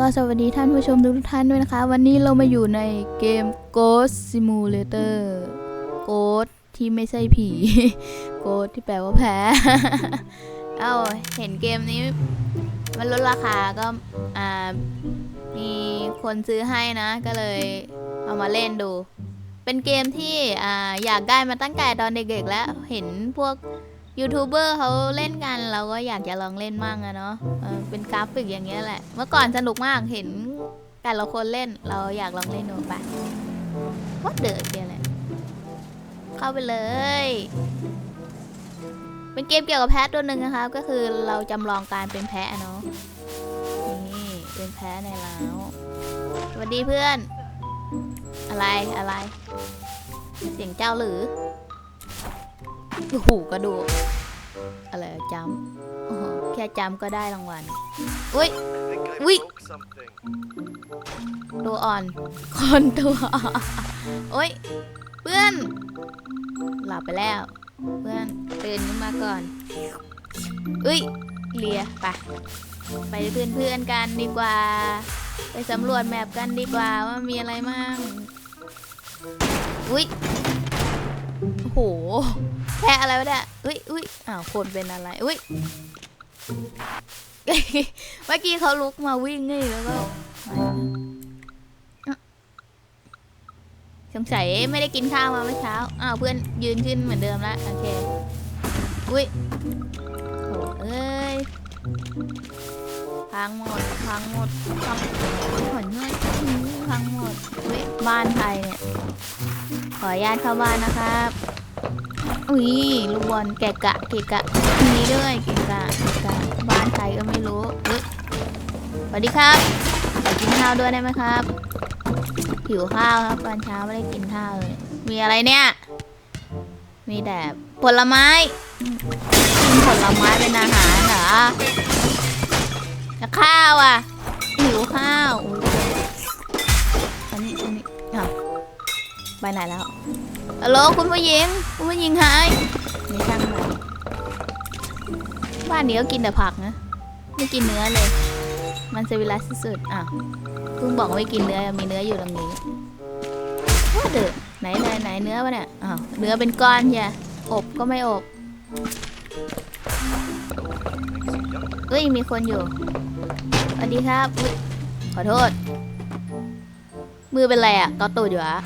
ก็สวัสดีท่านผู้ชมทุกท่านด้วยนะคะ วันนี้เรามาอยู่ในเกม Ghost Simulator Ghost ที่ไม่ใช่ผี Ghost ที่แปลว่าแพ้เอ้าเห็นเกมนี้ มันลดราคาก็อ่ามีคนซื้อให้นะ ก็เลยเอามาเล่นดู เป็นเกมที่อ่าอยากได้มาตั้งแต่ตอนเด็กๆแล้วเห็นพวก ยูทูบเบอร์เขาเล่นกันเราก็อยากจะลองเล่นมั่งอะเนาะเออเป็นกราฟิกอย่างเงี้ยแหละ เมื่อก่อนสนุกมากเห็นแต่ละคนเล่นเราอยากลองเล่นดูไปวัดเดือดเกียอะไรเข้าไปเลย เป็นเกมเกี่ยวกับแพะตัวหนึ่งนะครับก็คือเราจำลองการเป็นแพะเนาะนี่เป็นแพะในเล้าสวัสดีเพื่อน อะไรอะไร เสียงเจ้าหรือ โอ้โหกระดูกอะไรจำโอ้โหแค่จำก็ได้รางวัลอุ้ย think I Wait. broke something. ตัวอ่อน คนตัวโอ้ย เพื่อน หลับไปแล้ว เพื่อนตื่นขึ้นมาก่อน อุ้ยเลียไปไปเพื่อนเพื่อนกันดีกว่า ไปสำรวจแมปกันดีกว่าว่ามีอะไรมั่ง อุ้ยโอ้โห แพ้อะไรวะเนี่ยอุ้ยอุ้ยอ้าวคนเป็นอะไรอุ้ยเมื่อกี้เขาลุกมาวิ่งนี่แล้วก็สงสัยไม่ได้กินข้าวมาเมื่อเช้า อ้าวเพื่อนยืนขึ้นเหมือนเดิมแล้วโอเค อุ้ยโหเอ้ย พังหมด พังหมด พังหมดเฮ้ยอื้อพังหมด อุ้ยบ้านใครเนี่ย ขออนุญาตเข้าบ้านนะครับ อุ้ยลูกบอลแกะกะเกะกะนี้ด้วยเกะกะเกะกะบ้านใครก็ไม่รู้เฮ้ยสวัสดีครับขอกินข้าวด้วยได้ไหมครับ หิวข้าวครับตอนเช้าไม่ได้กินข้าวเลยมีอะไรเนี่ย มีแต่ผลไม้กินผลไม้เป็นอาหารเหรอแล้วข้าวอะหิวข้าวอันนี้อันนี้อ้าวไปไหนแล้ว ฮัลโหลคุณผู้หญิง คุณผู้หญิงหายไม่ช่างมันบ้านนี้ก็กินแต่ผักนะ ไม่กินเนื้อเลย มันเซวิลัสที่สุดอ้าวเพิ่งบอกว่าไม่กินเนื้อ มีเนื้ออยู่ตรงนี้ว่าเดือไหนไหนไหนเนื้อวะเนี่ยอ้าวเนื้อเป็นก้อนใช่อบก็ไม่อบเอ้ยมีคนอยู่สวัสดีครับอุ๊ยขอโทษ มือเป็นไรอะกอตูดอยู่อะ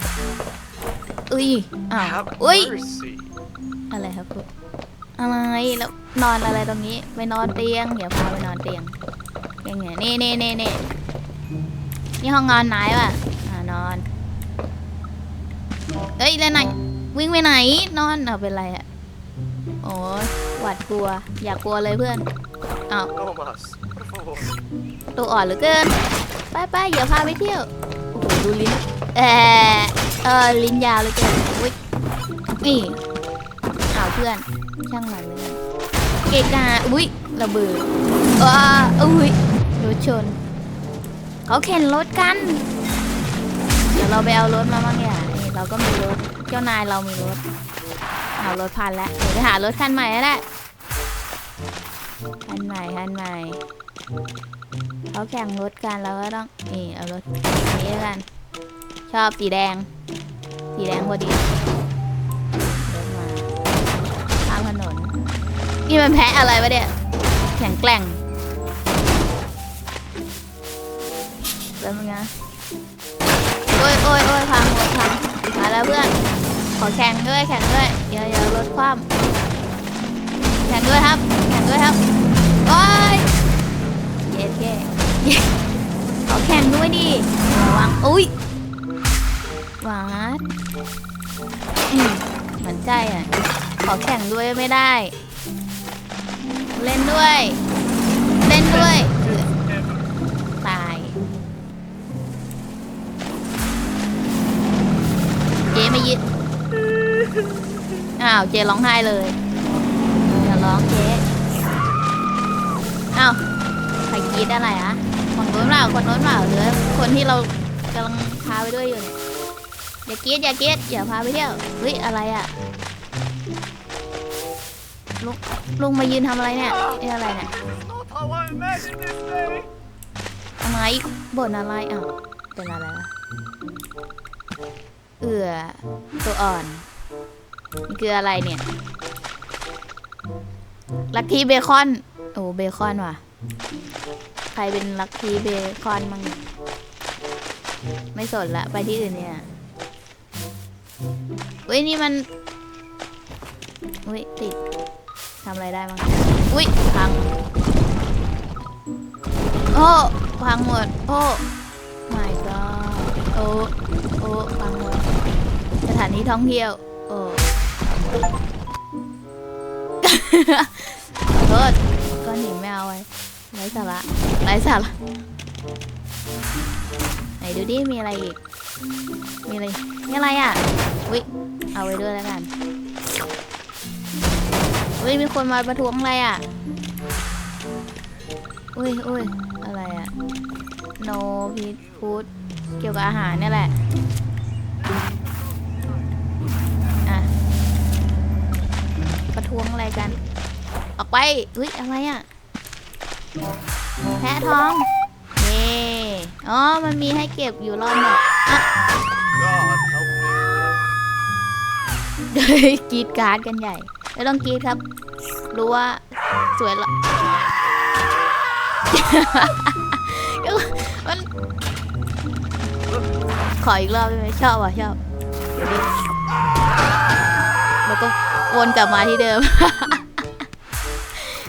อุ้ยอ้าว Have อุ้ย mercy. อะไรครับคุณอะไรแล้วนอนอะไรตรงนี้ ไปนอนเตียงอย่าพาไปนอนเตียงยังไงนี่นี่นี่นี่นี่ห้องนอนไหนวะอ่านอน เอ้ยแล้วไหนวิ่งไปไหน นอนเอาเป็นไรอะโอ้ยหวาดกลัว อย่ากกลัวเลยเพื่อน No más. Por favor. ตัวอ่อนเหลือเกิน ไปไปๆอย่าพาไปเที่ยว โอ้โห ดูลิ้น เออ เออลิ้นยาวเลยเกินอุ้ยนี่ข่าวเพื่อนช่างมันเลยเกกาอุ้ยระเบิดว้าอุ้ยรถชน เขาเข็นรถกัน เดี๋ยวเราไปเอารถมาบ้างเนี่ยนี่เราก็มีรถเจ้านายเรามีรถเอารถพันแล้วเดี๋ยวไปหารถคันใหม่แล้วแหละคันใหม่คันใหม่เขาแข่งรถกันเราก็ต้องนี่เอารถนี้แล้วกัน ชอบสีแดง สีแดงพอดีเดินมาข้ามถนน นี่มันแพ้อะไรวะเนี่ย แข็งแกร่งเดินมาไงโอ้ยโอ้ยโอ้ยพังรถพังมาแล้วเพื่อน ขอแข่งด้วย แข่งด้วยอย่าอย่ารถคว่ำแข่งด้วยครับ แข่งด้วยครับ โอ้ยเย็ดแค่ขอแข่งด้วยดิวังอุ้ยหวาด อืมเหมือนใจอะ ขอแข่งด้วยไม่ได้ เล่นด้วย เล่นด้วย ตาย เจ๊ไม่ยึด อ้าว เจ๊ร้องไห้เลยอย่าร้องเจ๊อ้าวใครกรีดอะไรอะฝั่งโน้นเปล่าคนโน้นเปล่าหรือคนที่เรากำลังพาไปด้วยอยู่เนี่ย อย่าเกรีดอย่าเกรีดอย่าพาไปเที่ยวเฮ้ยอะไรอะลุงลุงมายืนทำอะไรเนี่ยนี่อะไรเนี่ยอะไรบ่นอะไรอ้าวเป็นอะไรวะเอือตัวอ่อนนี่คืออะไรเนี่ยลักกี้เบคอนโอ้เบคอนว่ะ ใครเป็นลักกี้เบคอนมั่งไม่สนละไปที่อื่นเนี่ย เว้ยนี่มันอุ้ยติดทำอะไรได้บ้างอุ้ยพังโอ้พังหมดโอ้ my god โอ้โอ้พังหมดสถานที่ท่องเที่ยวโอ้ขอโทษก้อนหินไม่เอาไว้ไร้สาระไร้สาระไหนดูดิมีอะไรอีก มีอะไรมีอะไรอะอุ้ยเอาไว้ด้วยแล้วกันอุ้ยมีคนมาประท้วงอะไรอะอุ้ยอุ้ยอะไรอะ no pet food เกี่ยวกับอาหารเนี่ยแหละอะประท้วงอะไรกัน ออกไปอุ้ยอะไรอะแพะทองเย่อ๋อมันมีให้เก็บอยู่รอบหมด อะ God help me. เฮ้ยกรีดการ์ดกันใหญ่ไม่ต้องกรีดครับ รู้ว่าสวยละก็มันขออีกรอบได้ไหมชอบว่ะชอบเดี๋ยวดิแล้วก็วนกลับมาที่เดิม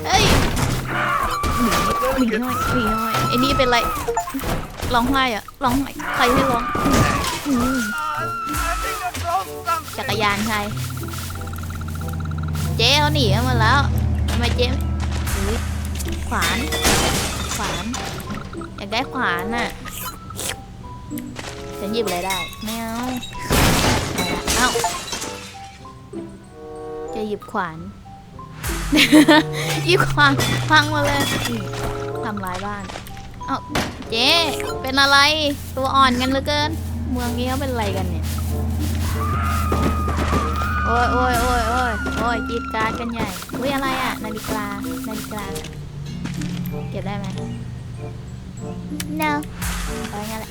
เฮ้ยหนีหนีหน่อยหนีหน่อยไอ้นี่เป็นไร ร้องไห้อะร้องไห้ใครให้ร้องอืมจักรยานใครเจ๊เขาหนีกันหมดแล้วทำไมเจ๊อุ๊ยขวาน ขวาน อยากได้ขวานน่ะฉันหยิบอะไรได้ไม่เอาเอาละเอ้าจะหยิบขวาน หยิบขวานพังมาเลยทำลายบ้าน เอ้า เจ๊เป็นอะไรตัวอ่อนกันเหลือเกิน เมืองนี้เขาเป็นอะไรกันเนี่ยโอ้ยโอ้ยโอ้ยโอ้ยโอ้ยกรีดกรารกันใหญ่อุ้ยอะไรอะ นาฬิกา นาฬิกา เก็บได้ไหม no เอาไว้งั้นแหละ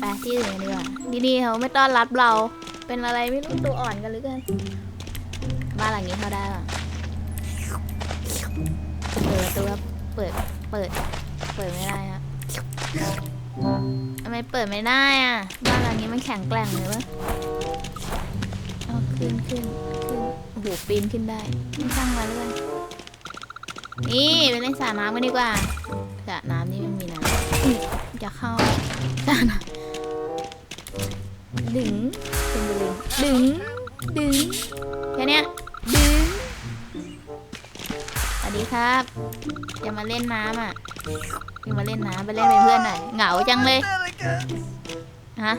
ไปที่อื่นกันดีกว่าดีๆเขาไม่ต้อนรับเรา เป็นอะไรไม่รู้ตัวอ่อนกันหรือเกินบ้านหลังนี้เขาได้หรอเปิดประตูครับเปิด เปิด เปิดไม่ได้ครับทำไมเปิดไม่ได้อะบ้านหลังนี้มันแข็งแกร่งเลยวะเอาขึ้นขึ้นขึ้นโอ้โหปีนขึ้นได้ไม่ช่างมาเลยนี่ไปเล่นสระน้ำกันดีกว่าสระน้ำนี่ไม่มีน้ำอยจะเข้าสระน้ำดึงเป็นดึงดึงดึงแค่นี้ดึง วัสดีครับจะมาเล่นน้ำอะจะมาเล่นน้ำไปเล่นเป็นเพื่อนหน่อยเหงาจังเลยฮะ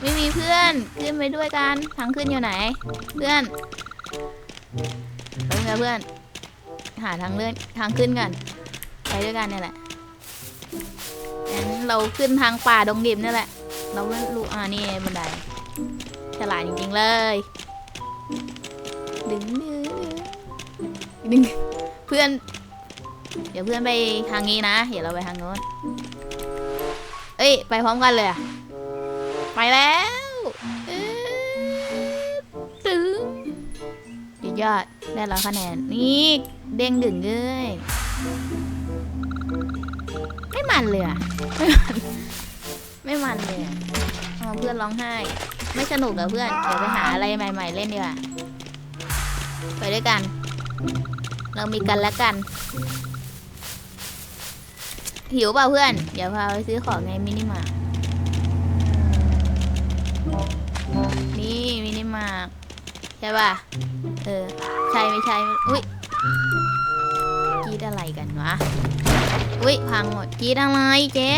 ไม่มีเพื่อนขึ้นไปด้วยกันทางขึ้นอยู่ไหน เพื่อนเพื่อนเพื่อน หาทางเลื่อนทางขึ้นกันไปด้วยกันเนี่ยแหละงั้นเราขึ้นทางป่าดงดิบนี่แหละ เราไม่นรูอ่านี่บันไดฉลาดจริงๆเลย ดึงดึงดึง เพื่อน เดี๋ยวเพื่อนไปทางนี้นะ เดี๋ยวเราไปทางโน้น เอ้ย ไปพร้อมกันเลยอะไปแล้วตึงสุดยอด ได้ร้อยคะแนน นี่เด้งดึงเลยไม่มันเลยอะไม่มันไม่มันเลยอะเอเพื่อนร้องไห้ ไม่สนุกเหรอเพื่อน เดี๋ยวไปหาอะไรใหม่ ๆ เล่นดีกว่า ไปด้วยกัน เรามีกันและกัน หิวเปล่าเพื่อน เดี๋ยวพาไปซื้อของในมินิมาร์ทนี่มินิมาร์ทใช่ป่ะ เออ ใช่ไม่ใช่ อุ้ยกีดอะไรกันวะ อุ้ยพังหมดกีดอะไรเจ๊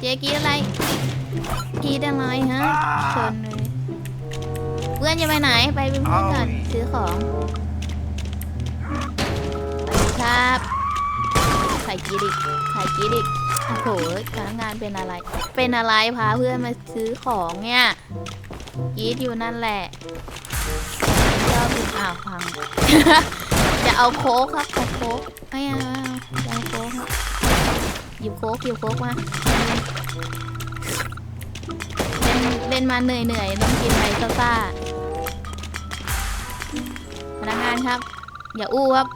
เจ๊กีดอะไรกีดอะไรฮะชนเลย เพื่อนจะไปไหน ไปเป็นเพื่อนก่อนซื้อของ ครับใส่กีดอีกใส่กีดอีกโอ้โหพนักงานเป็นอะไร เป็นอะไรพาเพื่อนมาซื้อของเนี่ยกีดอยู่นั่นแหละชอบอ้าวพัง จะเอาโค้กครับเอาโค้กไม่เอาไม่เอาโค้กครับหยิบโค้กหยิบโค้กมาเล่นเล่นมาเหนื่อยเหนื่อยๆต้องกินอะไรซ่าพนักงานครับ อย่าอู้ครับ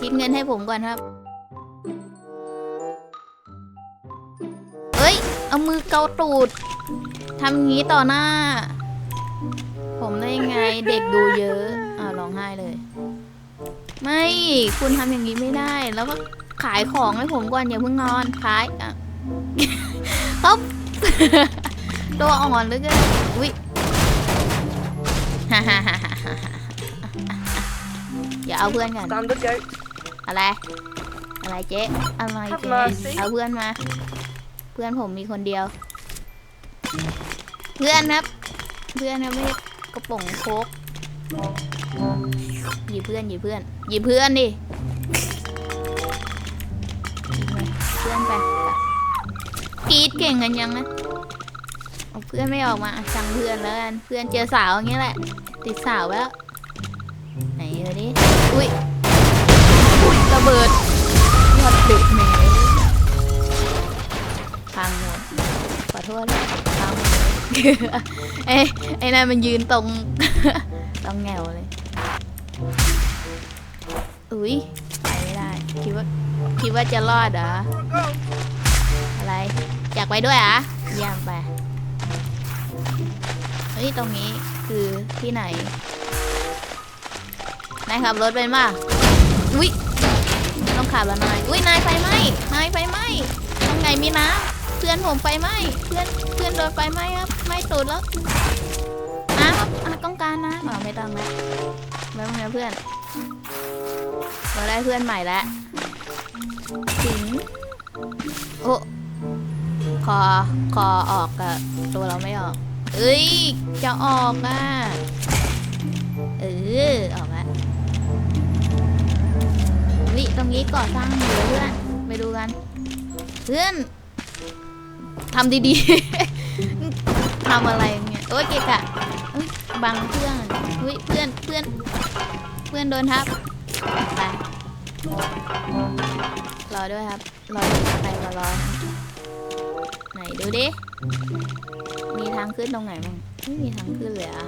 คิดเงินให้ผมก่อนครับเฮ้ย เอามือเกาตูดทำงี้ต่อหน้า ผมได้ยังไงเด็กดูเยอะอ่าวร้องไห้เลย ไม่คุณทำอย่างนี้ไม่ได้ แล้วก็ขายของให้ผมก่อนอย่าเพิ่งนอนขายอะครับตัวอ่อนเหลยก็อุ้ยอย่าเอาเพื่อนกัน Stand the goat. อะไร อะไรเจ๊อะไรเจ๊ Have mercy เอาเพื่อนมา เพื่อนผมมีคนเดียว เพื่อนครับ เพื่อนครับไม่ใช่กระป๋องโคกหยิบเพื่อนหยิบเพื่อนหยิบเพื่อนดิเพื่อนไปกรีดเก่งกันยังนะเอาเพื่อนไม่ออกมาอะสั่งเพื่อนแล้วกันเพื่อนเจอสาวอย่างเงี้ยแหละ ติดสาวไปแล้วไหนดูดิอุ้ยอุ้ย ระเบิดยอดเด็กแหมพังหมดขอโทษพังหมดเอ้ยไอ้นั่นมันยืนตรง ตรงแงวเลย อุ้ยไปไม่ได้ คิดว่าคิดว่าจะรอดเหรอ อะไร อยากไปด้วยเหรอะเยี่ยมไป เฮ้ย ตรงนี้คือที่ไหนนายขับรถเป็นป่ะอุ้ยต้อง ขับแล้วนายอุ้ยนายไฟไหมนายไฟไหม้ตรงไหนมีน้ำเพื่อนผมไฟไหมเพื่อนเพื่อนโดนไฟไหมครับไหม้ตูดแล้วน้ำครับอะต้องการน้ำอ๋อไม่ต้องแล้วไม่ต้องแล้วเพื่อนเราได้เพื่อนใหม่แล้วสิงโอ้คอคอออกอะตัวเราไม่ออก เอ้ย จะออกอะ เออ ออกแล้ว นี้ก่อสร้างอยู่เพื่อนไปดูกัน เพื่อนทำดีๆ ทำอะไรเงี้ยโอ้ยเกะกะอุ๊ยบังเพื่อนอุ้ยเพื่อนเพื่อนเพื่อนโดนทับไปรอด้วยครับรอไปรอรอไหนดูดิมีทางขึ้นตรงไหนบ้างไม่มีทางขึ้นเลยอะ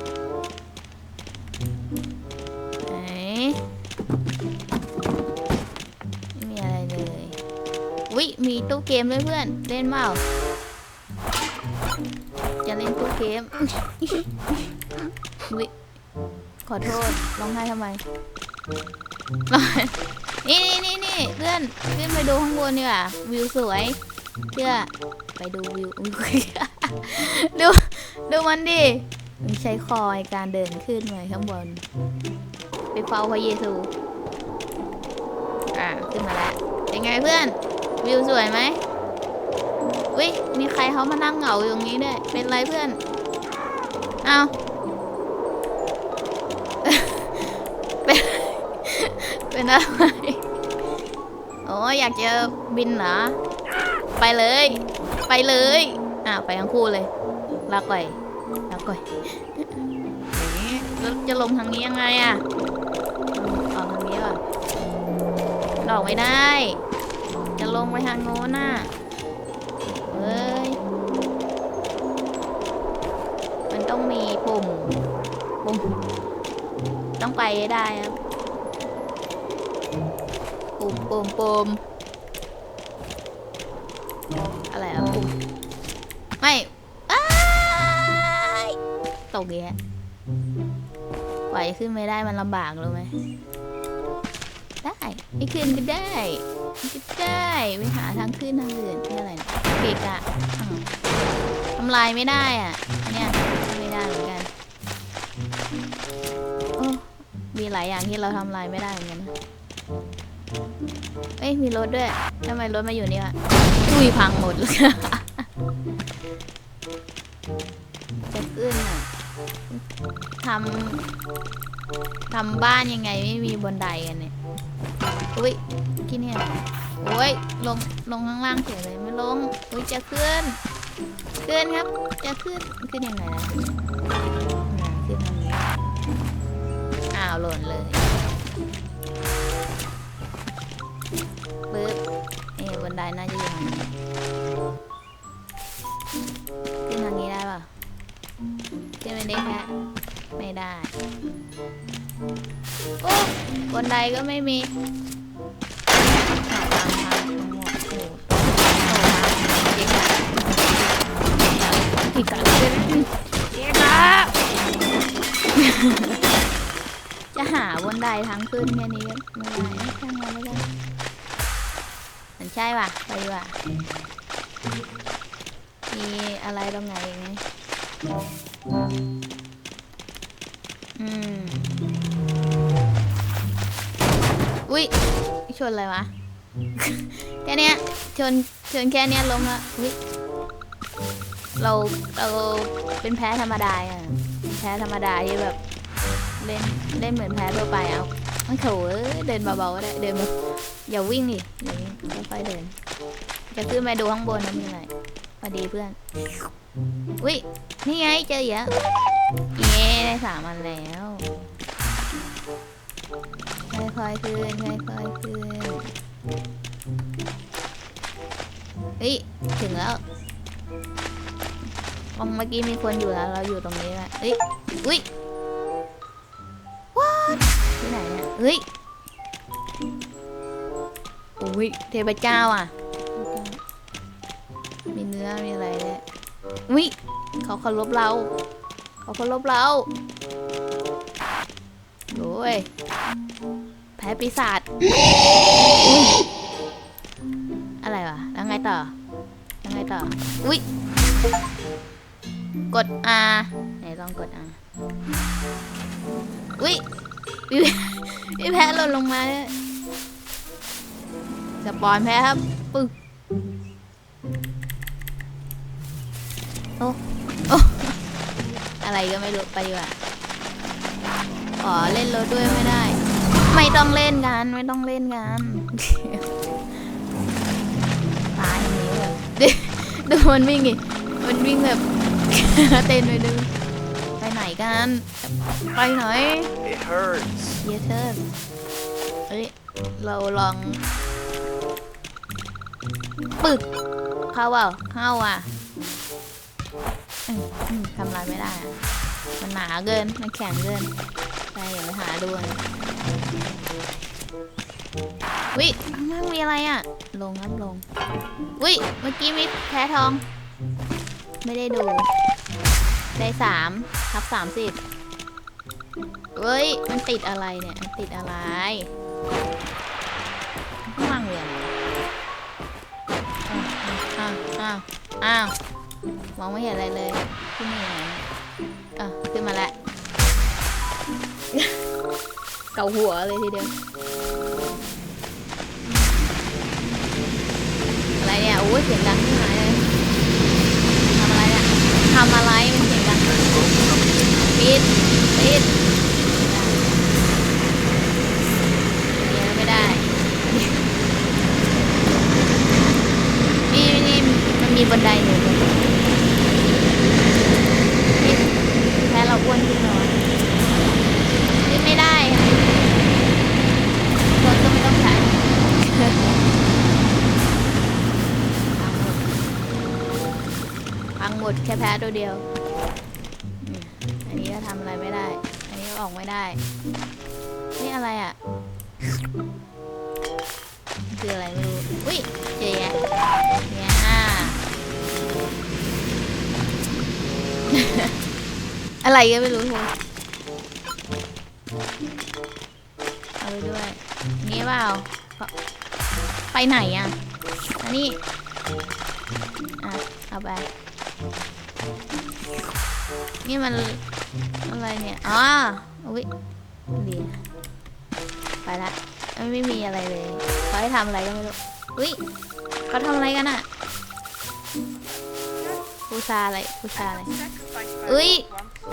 วิมีตู้เกมด้วยเพื่อน เล่นเปล่าจะเล่นตู้เกมวิขอโทษร้องไห้ทำไมนี่นี่นี่นี่เพื่อนขึ้นไปดูข้างบนดีกว่าวิวสวยเชื่อไปดูวิวดูดูมันดิมันใช้คอยการเดินขึ้นไปข้างบน ไปเฝ้าพระเยซู อะขึ้นมาแล้วเป็นไงเพื่อน วิวสวยไหมวิมีใครเขามานั่งเหงาอยู่ตรงนี้ด้วย เป็นไรเพื่อน เอาเป็น เป็นอะไร โอ้อยากจะบินเหรอ ไปเลย ไปเลยอะไปทั้งคู่เลยลาก่อยลาก่อยนี่แล้วจะลงทางนี้ยังไงอะออกทางนี้ป่ะออกไม่ได้ ลงไปทางโน้นน่ะเฮ้ย มันต้องมีปุ่ม ปุ่ม ต้องไปให้ได้ครับ ปุ่มปุ่มปุ่มอะไรอะปุ่ม ไม่อ้ตกอีกแล้วไหวขึ้นไม่ได้มันลำบากรู้ไหมได้ไม่ขึ้นก็ได้ ได้ไปหาทางขึ้นทางอื่นนี่อะไรนะเกะกะอ้าวทำลายไม่ได้อะอันเนี้ยไม่ได้เหมือนกันโอ้มีหลายอย่างที่เราทำลายไม่ได้เหมือนกันเอ้ยมีรถด้วยทำไมรถมาอยู่นี่วะอุ้ยพังหมดเลยจะขึ้นอะทำทำบ้านยังไงไม่มีบนไดกันเนี่ยอุ้ย ที่เนี่ยโอ้ยลงลงข้างล่างเฉยเลยไม่ลงอุ้ยจะขึ้นขึ้นครับ จะขึ้นขึ้นยังไงนะน่ะขึ้นทางนี้อ้าวหล่นเลยปึ๊บนี่บันไดน่าจะอยู่ทางนี้ขึ้นทางนี้ได้ป่ะขึ้นไปได้แค่ไม่ได้โอ้บันไดก็ไม่มี ได้ทางขึ้นแค่นี้ไม่ได้ช่างมันไม่ได้มันใช่ป่ะไปดีกว่ามีอะไรตรงไหนอีกไหมอืมอุ้ยชนอะไรวะแค่นี้ชนชนแค่นี้ล้มละอุ้ยเราเราเป็นแพ้ธรรมดาอะแพ้ธรรมดาที่แบบ เล่นเล่นเหมือนแพ้ทั่วไปเอามันโถเอ้ยเดินเบาๆก็ได้เดินแบบอย่าวิ่งดิอย่าวิ่งค่อยๆเดิน จะขึ้นไปดูข้างบนนะมีอะไรพอดีเพื่อนอุ้ยนี่ไงเจอเยอะเย้ได้สามอันแล้วค่อยๆขึ้นค่อยๆขึ้นเฮ้ยถึงแล้วมองเมื่อกี้มีคนอยู่แล้ว เราอยู่ตรงนี้แหละเฮ้ยอุ้ย เฮ้ยโอ้ยเทพเจ้าอะ มีเนื้อมีอะไรเลยอุ้ยเขาเคารพเรา เขาเคารพเราโอ้ยแพ้ปีศาจออะไรวะแล้วไงต่อแล้วไงต่ออุ้ยกด R ไหนลองกด R อุ้ย พี่พี่แพ้หล่นลงมาเลยสปอนแพ้ครับปึ้งโอ้โอ้อะไรก็ไม่รู้ไปดีกว่าอ๋อเล่นรถด้วยไม่ได้ ไม่ต้องเล่นกัน ไม่ต้องเล่นกันตายอย่างนี้แบบดูมันวิ่งดิมันวิ่งแบบเต้นไปดู กันไปไหน It hurts. เยเทิร์นเอ้ย เราลอง ปึกเข้าเปล่าเข้าอะอืมอืมทำอะไรไม่ได้อะมันหนาเกิน มันแข็งเกิน ไปอย่าไปหาดูนะวิมันมีอะไรอะ ลงครับลงวิเมื่อกี้มีแพ้ทอง ไม่ได้ดู ได้สามทับสามสิบเฮ้ย มันติดอะไรเนี่ย มันติดอะไรข้างล่างเรียนอ้าวอ้าวอ้าวอ้าวมองไม่เห็นอะไรเลยที่นี่ไหนเนี่ยอะขึ้นมาแล้วเกาหัวเลยทีเดียว อะไรเนี่ย โอ้ยเสียงดังขึ้นมาเลยทำอะไรเนี่ยทำอะไรมันเสียงดัง ปิดปิดเดี๋ยวไม่ได้ นี่นี่มันมีบันไดอยู่นี่แพ้เราอ้วนขึ้นเหรอวะขึ้นไม่ได้ค่ะคนก็ไม่ต้องใช้พังหมดแค่แพ้ตัวเดียว ทำอะไรไม่ได้ อันนี้ก็ออกไม่ได้ นี่อะไรอะ คืออะไรไม่รู้ อุ้ยเจ๊เนี่ยอ่าอะไรก็ไม่รู้คุณเอาไปด้วย นี่เปล่า ไปไหนอะอันนี้ อะ เอาไป นี่มันอะไรเนี่ยอ๋ออุ้ยดีไปละไม่ไม่มีอะไรเลยเขาให้ทำอะไรก็ไม่รู้อุ้ยเขาทำอะไรกันอะบูชาอะไรบูชาอะไรอุ้ย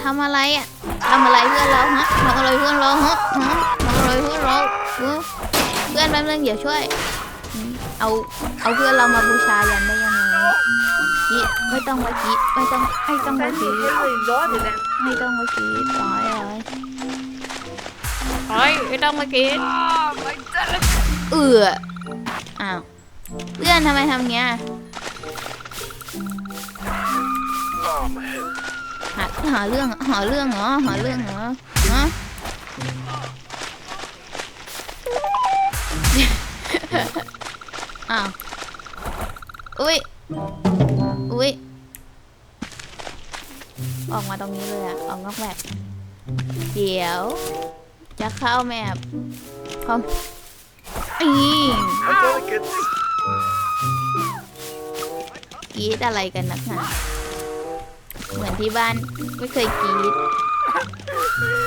ทำอะไรอะทำอะไรเพื่อนเราฮะทำอะไรเพื่อนเราฮะฮะทำอะไรเพื่อนเราเพื่อนแป๊บนึงเดี๋ยวช่วย เอาเอาเพื่อนเรามาบูชายันได้ยัง กีไม่ต้องมากีไม่ต้องไม่ต้องมากี really naughty then. ไม่ต้องมากีร้อยเลยร้อยไม่ต้องมากี Oh, my god. เอืออ้าวเพื่อนทำไมทำเงี้ย Oh man. หาหาเรื่องหาเรื่องเหรอหาเรื่องเหรอฮะอ้าวอุ้ย อุ้ย ออกมาตรงนี้เลยอะออกนอกแบบเดี๋ยว จะเข้าแมปเข้าอี I gotta get this. กรีดอะไรกันนักหนาเหมือนที่บ้านไม่เคยกรีด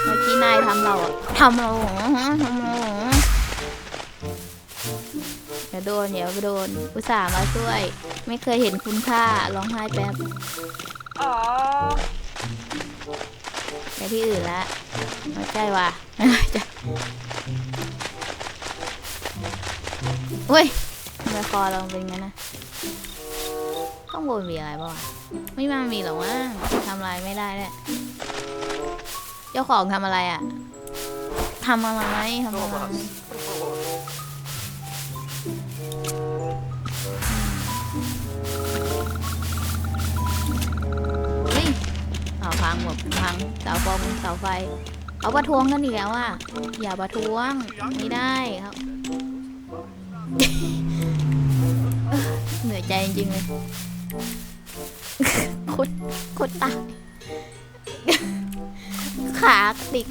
เมื่อกี้นายทำเราอะทำเราเหรอฮะทำเราเหรอเดี๋ยวโดนเดี๋ยวโดน อุตส่าห์มาช่วย ไม่เคยเห็นคุณค่าร้องไห้แป๊บ Aww. ไปที่อื่นละไม่ใช่ว่ะจะเฮ้ยทำไมคอเราเป็นงั้นนะข้างบนมีอะไรบ้างไม่มามีหรอกว่าทำอะไรไม่ได้เนี่ยเจ้าของทำอะไรอะทำอะไรทำอะไร พังหมดพังเสาฟงเสาไฟเอาประท้วงกันอีกแล้วอะอย่าประท้วงไม่ได้ครับ เหนื่อยใจจริงๆเลยคุดคุดตาขาติก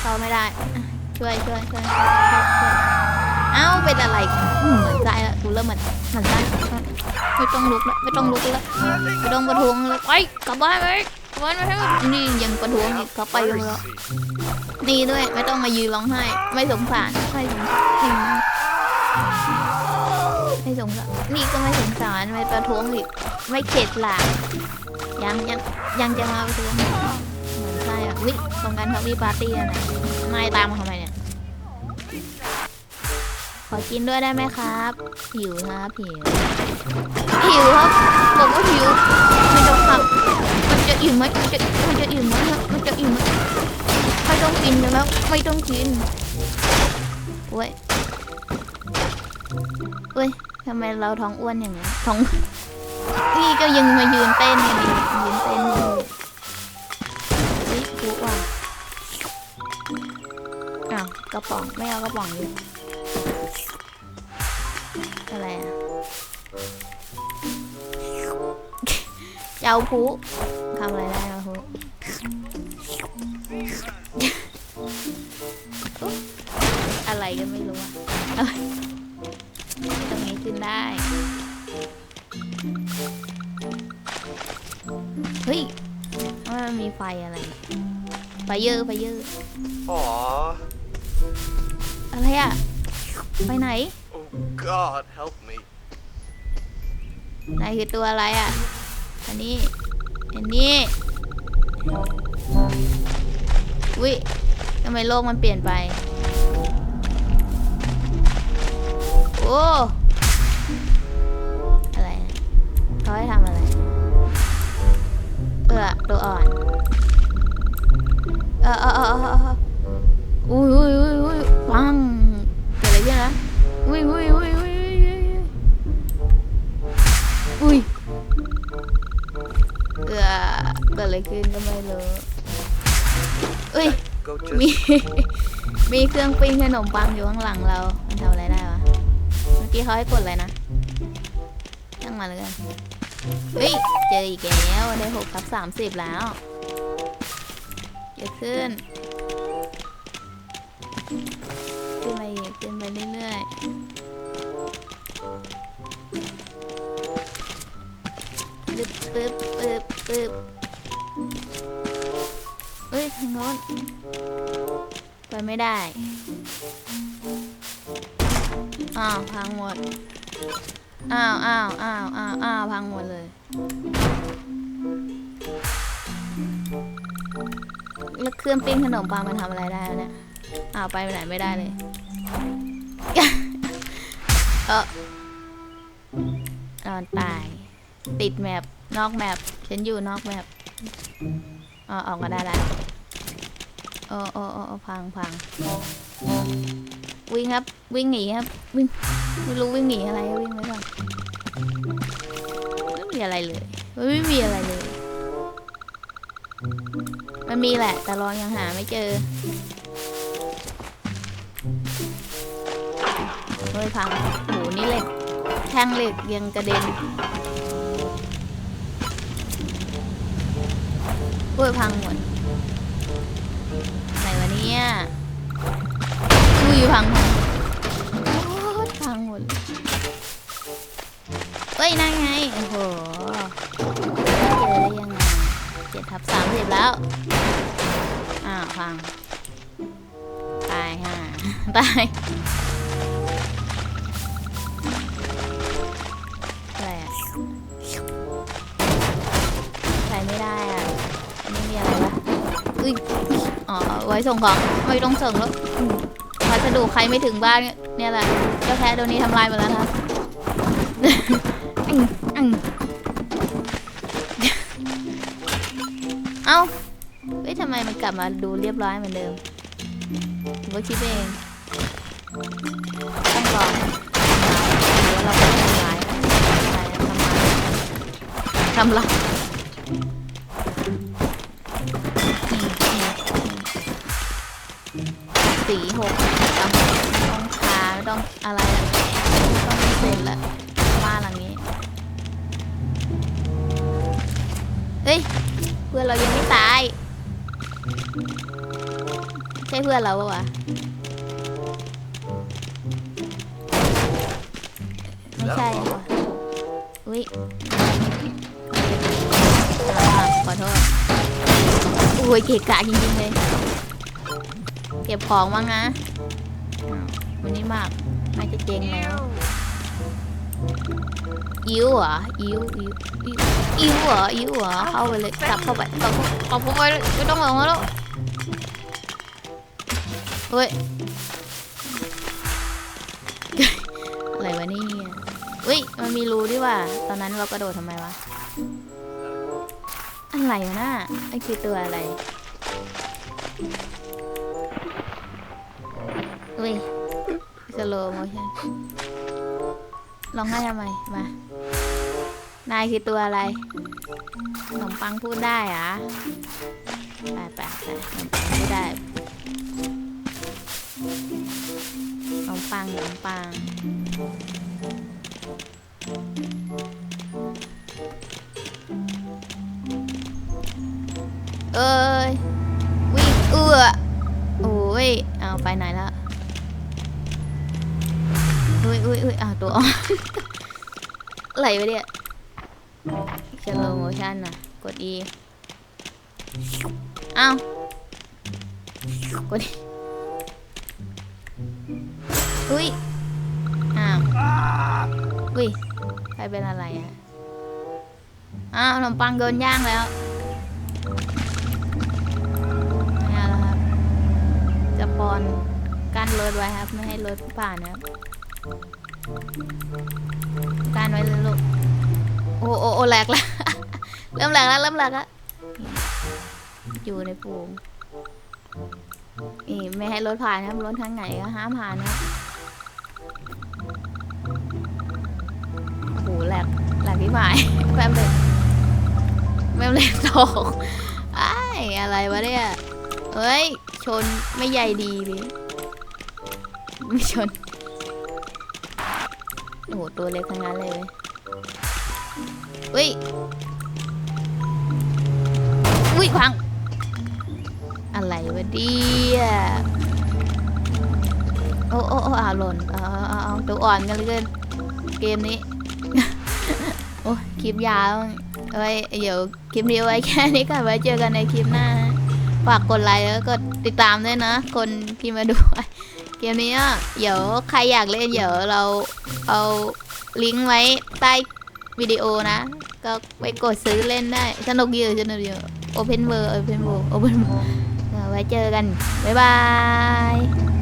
เข้าไม่ได้ ช่วยช่วยช่วยช่วย เอ้าเป็นอะไรเหมือนใจละกูเริ่มเหมือนเหมือนใจไม่ต้องลุกแล้วไม่ต้องลุกแล้วไม่ต้องประท้วงแล้วไปกลับบ้านไปกลับบ้านไปให้นี่ยังประท้วงอีกเขาไปกันแล้วนี่ด้วยไม่ต้องมายืนร้องไห้ ไม่สงสารไม่สงสารไม่สงสารนี่ก็ไม่สงสารไม่ประท้วงอีกไม่เข็ดหลาบยังยังยังจะมาประท้วงเหมือนใช่อะวิตรงกันเขามีปาร์ตี้อะนะนายตามมาทำไม ขอกินด้วยได้ไหมครับ หิวครับหิวหิวครับบอกว่าหิวไม่ต้องขับมันจะอิ่มไหมมันจะมันจะอิ่มไหมครับมันจะอิ่มไหมไม่ต้องกินกันแล้วไม่ต้องกินเว้ยเว้ยทำไมเราท้องอ้วนอย่างนี้นท้องนี่ก็ยังมายืนเต้นกันอีกยืนเต้นอยู่เฮ้ยกูว่ะอ้าวกระป๋องไม่เอากระป๋อง ดิอะไรอะเจ้าผู้ทำอะไรได้เจ้าผู้อะไรก็ไม่รู้อะเอ้ยตรงนี้ขึ้นได้ เฮ้ยทำไมมันมีไฟอะไรเนี่ยไฟเยอะไฟเยอะ Aww. อะไรอะไปไหน Oh God, help me. นายคือตัวอะไรอะ อันนี้ อันนี้ อุ้ยทำไมโลกมันเปลี่ยนไป โอ้ อะไรนะเขาให้ทำอะไร เออตัวอ่อน เออเออเออเออเอออุ้ยอุ้ยอุ้ย อะไรขึ้นก็ไม่รู้อุ้ย Go มี just. มีเครื่องปิ้งขนมปังอยู่ข้างหลังเรา มันทำอะไรได้วะ เมื่อกี้เขาให้กดอะไรนะช่างมาเลยกัน เฮ้ย เจออีกแล้วได้หกทับสามสิบแล้วเยอะขึ้น ขึ้นไปอีกขึ้นไปเรื่อยๆปึ๊บปึ๊บปึ๊บปึ๊บ เฮ้ยทางโน้นไปไม่ได้ อ้าวพังหมด อ้าวอ้าวอ้าวอ้าวอ้าวพังหมดเลยแล้วเครื่องปิ้งขนมปังมันทำอะไรได้แล้วเนี่ย อ้าวไปไหนไม่ได้เลย เอออนตาย ติดแมปนอกแมปฉันอยู่นอกแมป อ๋อออกมาได้แล้วโอ้โอ้โอ้โอ้พังพังวิ่งครับ วิ่งหนีครับ วิ่งไม่รู้วิ่งหนีอะไรวิ่งไว้ก่อนไม่มีอะไรเลยไม่มีอะไรเลย มันมีแหละ แต่เรายังหาไม่เจอเฮ้ยพังโหนี่เหล็กแท่งเหล็กยังกระเด็น เฮ้ยพังหมดไหนวะเนี่ยอุ้ยพังพังโอ้พังหมดเลยเฮ้ยนั่นไง โอ้โหเจอได้ยังไงเจ็ดทับสามสิบแล้ว อ้าวพัง ตายห่าตาย ไว้ส่งของไม่ต้องส่งแล้วอืมพัสดุใครไม่ถึงบ้านเนี่ยแหละเจ้าแพ้ตัวนี้ทำลายหมดแล้วนะเอ้าเฮ้ยทำไมมันกลับมาดูเรียบร้อยเหมือนเดิมผมก็คิดเองต้องลอหรือว่าเราไม่ทำร้ายทำร้ายทำร้าย สี่หกต้องต้องคาไม่ต้องอะไรต้องไม่เซ็นละบ้านหลังนี้ เฮ้ย เพื่อนเรายังไม่ตาย ใช่เพื่อนเราปะวะไม่ใช่ว่ะอุ้ยอ่าขอโทษอุ้ยเกะกะจริงๆเลย เก็บของบ้างนะวันนี้มากน่าจะเจงแล้วอิ้วเหรออิ้วอิ้วอิ้วเหรออิ้วเหรอเข้าไปเลยกลับเข้าไปกลับเข้าไปไม่ต้องหลงแล้วเฮ้ยอะไรวะนี่ยเฮ้ยมันมีรูด้วยว่ะตอนนั้นเรากระโดดทำไมวะอะไรวะน่ะไอ้คือตัวอะไร เฮ้ยสโลโมชั่นลองให้ทำไม มา นายคือตัวอะไรขนมปังพูดได้อะไปไปไปขนมปังพูดได้ขนมปังขนมปังเอ้ยวิ่งเอื้อโอ้ย เอาไปไหนแล้ว ตัวอ่อนอะไรวะเนี่ยสโลโมชั่นน่ะ กด E เอ้าว กด E อุ้ย อ้าว อุ้ย ใครเป็นอะไรอะ อ้าวขนมปังโดนย่างแล้วไม่เอาแล้วครับ จะปอนกั้นรถไว้ครับ ไม่ให้รถผ่านนะครับ กั้นไว้เลยลูก โอ้โอ้โอ้แหลกแล้วเริ่มแหลกแล้วเริ่มแหลกแล้วอยู่ในปูงนี่ไม่ให้รถผ่านนะครับรถทางไหนก็ห้ามผ่านนะโอ้โหแหลกแหลกที่หมายแป๊บเลยแม่งเลยตกไอ้อะไรวะเนี่ยเฮ้ย ชนไม่ใหญ่ดีเลยไม่ชน โอ้โหตัวเล็กทั้งนั้นเลยเว้ยอุ้ยอุ้ยพัง อะไรวะเดียโอ้โอ้โอ้อาหล่นเอาเอาเอาเอาตัวอ่อนกันเหลยเกินเกมนี้ โอ้ยคลิปยาวเอ้ยเดี๋ยวคลิปนี้ไว้แค่นี้ก่อนไว้เจอกันในคลิปหน้านะฝากกดไลค์แล้วก็กดติดตามด้วยนะ คนที่มาดู เกมนี้อะเดี๋ยวใครอยากเล่นเดี๋ยวเราเอาลิงก์ไว้ใต้วิดีโอนะ ก็ไปกดซื้อเล่นได้ สนุกอยู่สนุกอยู่ Open World Open World Open World ไว้เจอกัน บ๊ายบาย